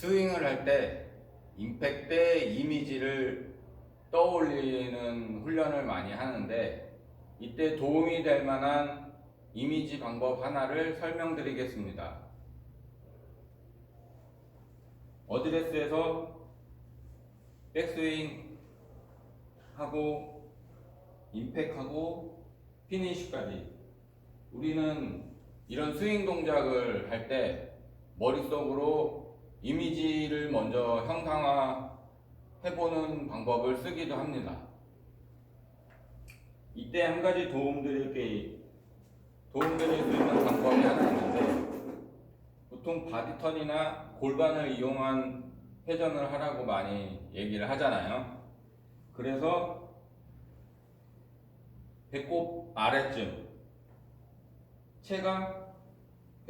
스윙을 할 때 임팩트 이미지를 떠올리는 훈련을 많이 하는데 이때 도움이 될 만한 이미지 방법 하나를 설명드리겠습니다. 어드레스에서 백스윙 하고 임팩하고 피니시까지 우리는 이런 스윙 동작을 할 때 머릿속으로 이미지를 먼저 형상화 해보는 방법을 쓰기도 합니다. 이때 한 가지 도움드릴 게 도움드릴 수 있는 방법이 하나 있는데 보통 바디턴이나 골반을 이용한 회전을 하라고 많이 얘기를 하잖아요. 그래서 배꼽 아래쯤 체가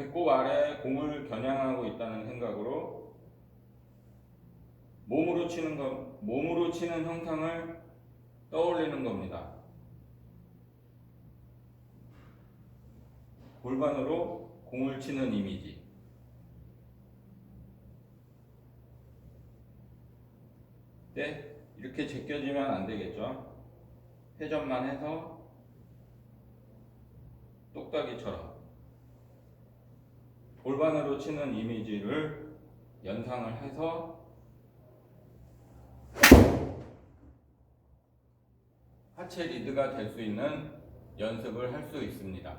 배꼽 아래 공을 겨냥하고 있다는 생각으로 몸으로 치는 거 몸으로 치는 형상을 떠올리는 겁니다. 골반으로 공을 치는 이미지. 네, 이렇게 제껴지면 안 되겠죠? 회전만 해서 똑딱이처럼 골반으로 치는 이미지를 연상을 해서 하체 리드가 될 수 있는 연습을 할 수 있습니다.